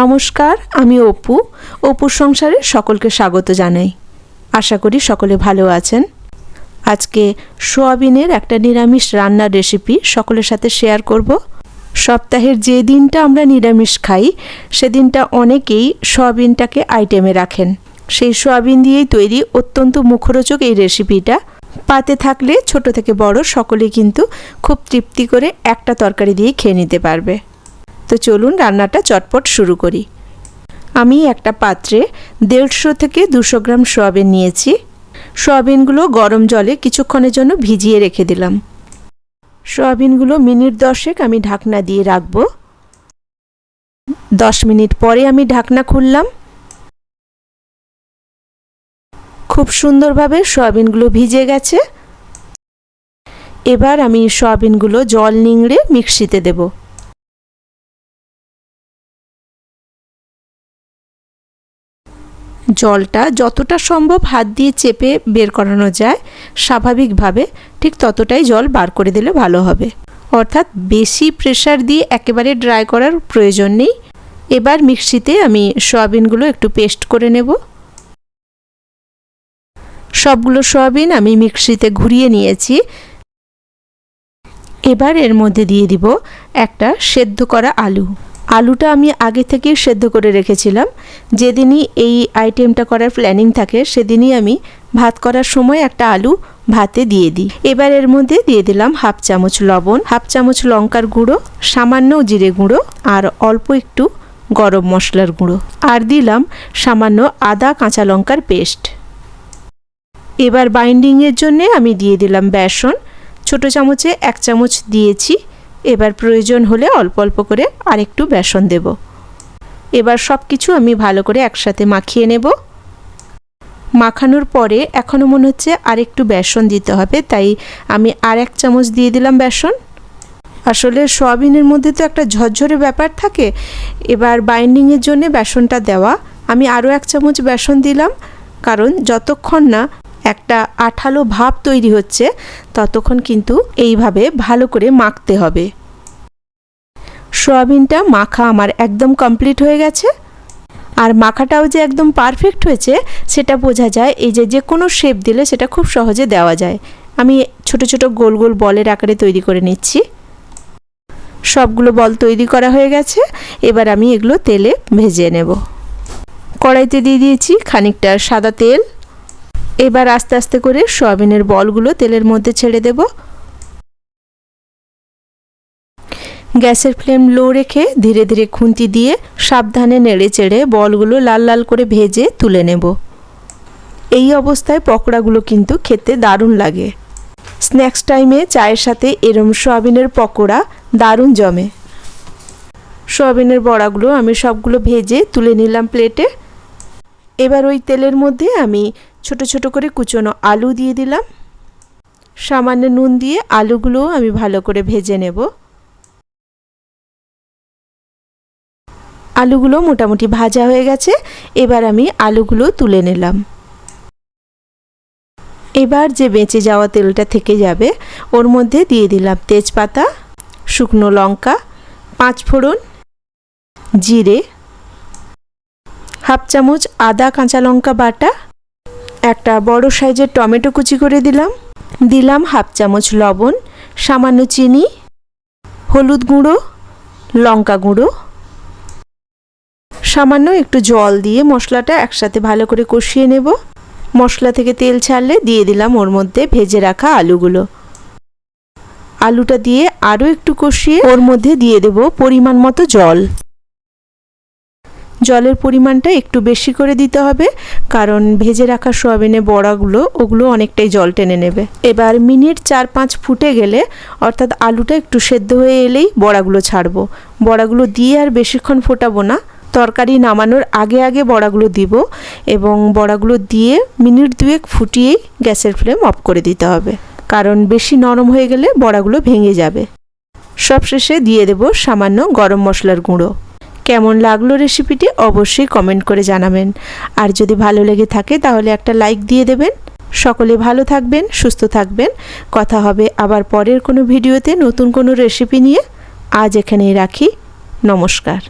নমস্কার, আমি অপু। অপুর সংসারে সকলকে স্বাগত জানাই। আশা করি সকলে ভালো আছেন। আজকে সোয়াবিনের একটা নিরামিষ রান্নার রেসিপি সকলের সাথে শেয়ার করব। সপ্তাহের যে দিনটা আমরা নিরামিষ খাই, সেদিনটা অনেকেই সোয়াবিনটাকে আইটেমে রাখেন। সেই সোয়াবিন দিয়েই তৈরি অত্যন্ত মুখরোচক এই রেসিপিটা পাতে থাকলে ছোট থেকে বড় সকলে কিন্তু খুব তৃপ্তি করে একটা তরকারি দিয়ে খেয়ে নিতে পারবে। তো চলুন রান্নাটা চটপট শুরু করি। আমি একটা পাত্রে দেড়শো থেকে দুশো গ্রাম সয়াবিন নিয়েছি। সয়াবিনগুলো গরম জলে কিছুক্ষণের জন্য ভিজিয়ে রেখে দিলাম। সয়াবিনগুলো মিনিট দশেক আমি ঢাকনা দিয়ে রাখব। দশ মিনিট পরে আমি ঢাকনা খুললাম। খুব সুন্দরভাবে সয়াবিনগুলো ভিজে গেছে। এবার আমি সয়াবিনগুলো জল নিংড়ে মিক্সিতে দেবো। জলটা যতটা সম্ভব হাত দিয়ে চেপে বের করানো যায়, স্বাভাবিকভাবে ঠিক ততটাই জল বার করে দিলে ভালো হবে। অর্থাৎ বেশি প্রেশার দিয়ে একেবারে ড্রাই করার প্রয়োজন নেই। এবার মিক্সিতে আমি সয়াবিনগুলো একটু পেস্ট করে নেব। সবগুলো সয়াবিন আমি মিক্সিতে ঘুরিয়ে নিয়েছি। এবার এর মধ্যে দিয়ে দিব একটা সেদ্ধ করা আলু। আলুটা আমি আগে থেকেই সেদ্ধ করে রেখেছিলাম। যেদিনই এই আইটেমটা করার প্ল্যানিং থাকে, সেদিনই আমি ভাত করার সময় একটা আলু ভাতে দিয়ে দিই। এবার এর মধ্যে দিয়ে দিলাম হাফ চামচ লবণ, হাফ চামচ লঙ্কার গুঁড়ো, সামান্য জিরে গুঁড়ো আর অল্প একটু গরম মশলার গুঁড়ো। আর দিলাম সামান্য আদা কাঁচা লঙ্কার পেস্ট। এবার বাইন্ডিংয়ের জন্যে আমি দিয়ে দিলাম বেসন। ছোটো চামচে এক চামচ দিয়েছি এবার প্রয়োজন হলে অল্প অল্প করে আরেকটু বেসন দেব। এবার সব কিছু আমি ভালো করে একসাথে মাখিয়ে নেব। মাখানোর পরে এখনও মনে হচ্ছে আরেকটু বেসন দিতে হবে, তাই আমি আর এক চামচ দিয়ে দিলাম বেসন। আসলে সয়াবিনের মধ্যে তো একটা ঝরঝরে ব্যাপার থাকে, এবার বাইন্ডিংয়ের জন্য বেসনটা দেওয়া। আমি আরও এক চামচ বেসন দিলাম, কারণ যতক্ষণ না একটা আঠালো ভাব তৈরি হচ্ছে, ততক্ষণ কিন্তু এইভাবে ভালো করে মাখতে হবে। সোয়াবিনটা মাখা আমার একদম কমপ্লিট হয়ে গেছে। আর মাখাটাও যে একদম পারফেক্ট হয়েছে, সেটা বোঝা যায় এই যে যে কোনো শেপ দিলে সেটা খুব সহজে দেওয়া যায়। আমি ছোট ছোট গোল গোল বলের আকারে তৈরি করে নিচ্ছি। সবগুলো বল তৈরি করা হয়ে গেছে। এবার আমি এগুলো তেলে ভেজে নেব। কড়াইতে দিয়ে দিয়েছি খানিকটা সাদা তেল। এবার আস্তে আস্তে করে সয়াবিনের বলগুলো তেলের মধ্যে ছেড়ে দেব। গ্যাসের ফ্লেম লো রেখে ধীরে ধীরে খুন্তি দিয়ে সাবধানে নেড়ে চেড়ে বলগুলো লাল লাল করে ভেজে তুলে নেব। এই অবস্থায় পকোড়াগুলো কিন্তু খেতে দারুণ লাগে। স্ন্যাক্স টাইমে চায়ের সাথে এরম সোয়াবিনের পকোড়া দারুণ জমে। সোয়াবিনের বড়াগুলো আমি সবগুলো ভেজে তুলে নিলাম প্লেটে। এবার ওই তেলের মধ্যে আমি ছোট ছোট করে কুচনো আলু দিয়ে দিলাম। সামান্য নুন দিয়ে আলুগুলো আমি ভালো করে ভেজে নেব। আলুগুলো মোটামুটি ভাজা হয়ে গেছে। এবার আমি আলুগুলো তুলে নিলাম। এবার যে বেঁচে যাওয়া তেলটা থেকে যাবে, ওর মধ্যে দিয়ে দিলাম তেজপাতা, শুকনো লঙ্কা, পাঁচ ফোড়ন, জিরে, হাফ চামচ আদা কাঁচা লঙ্কা বাটা, একটা বড় সাইজের টমেটো কুচি করে দিলাম। দিলাম হাফ চামচ লবণ, সামান্য চিনি, হলুদ গুঁড়ো, লঙ্কা গুঁড়ো সামান্য একটু জল দিয়ে মশলাটা একসাথে ভালো করে কষিয়ে নেব। মশলা থেকে তেল ছাড়লে দিয়ে দিলাম ওর মধ্যে ভেজে রাখা আলুগুলো। আলুটা দিয়ে আরও একটু কষিয়ে ওর মধ্যে দিয়ে দেব পরিমাণ মতো জল। জলের পরিমাণটা একটু বেশি করে দিতে হবে, কারণ ভেজে রাখা সোয়াবিনের বড়াগুলো, ওগুলো অনেকটাই জল টেনে নেবে। এবার মিনিট চার পাঁচ ফুটে গেলে, অর্থাৎ আলুটা একটু সেদ্ধ হয়ে এলেই বড়াগুলো ছাড়বো। বড়াগুলো দিয়ে আর বেশিক্ষণ ফোটাবো না তরকারি নামানোর আগে আগে বড়াগুলো দিব এবং বড়াগুলো দিয়ে মিনিট দুয়েক ফুটিয়েই গ্যাসের ফ্লেম অফ করে দিতে হবে। কারণ বেশি নরম হয়ে গেলে বড়াগুলো ভেঙে যাবে। সবশেষে দিয়ে দেব সামান্য গরম মশলার গুঁড়ো। কেমন লাগল রেসিপিটি অবশ্যই কমেন্ট করে জানাবেন। আর যদি ভালো লেগে থাকে তাহলে একটা লাইক দিয়ে দেবেন। সকলে ভালো থাকবেন, সুস্থ থাকবেন। কথা হবে আবার পরের কোনো ভিডিওতে নতুন কোনো রেসিপি নিয়ে। আজ এখানেই রাখি। নমস্কার।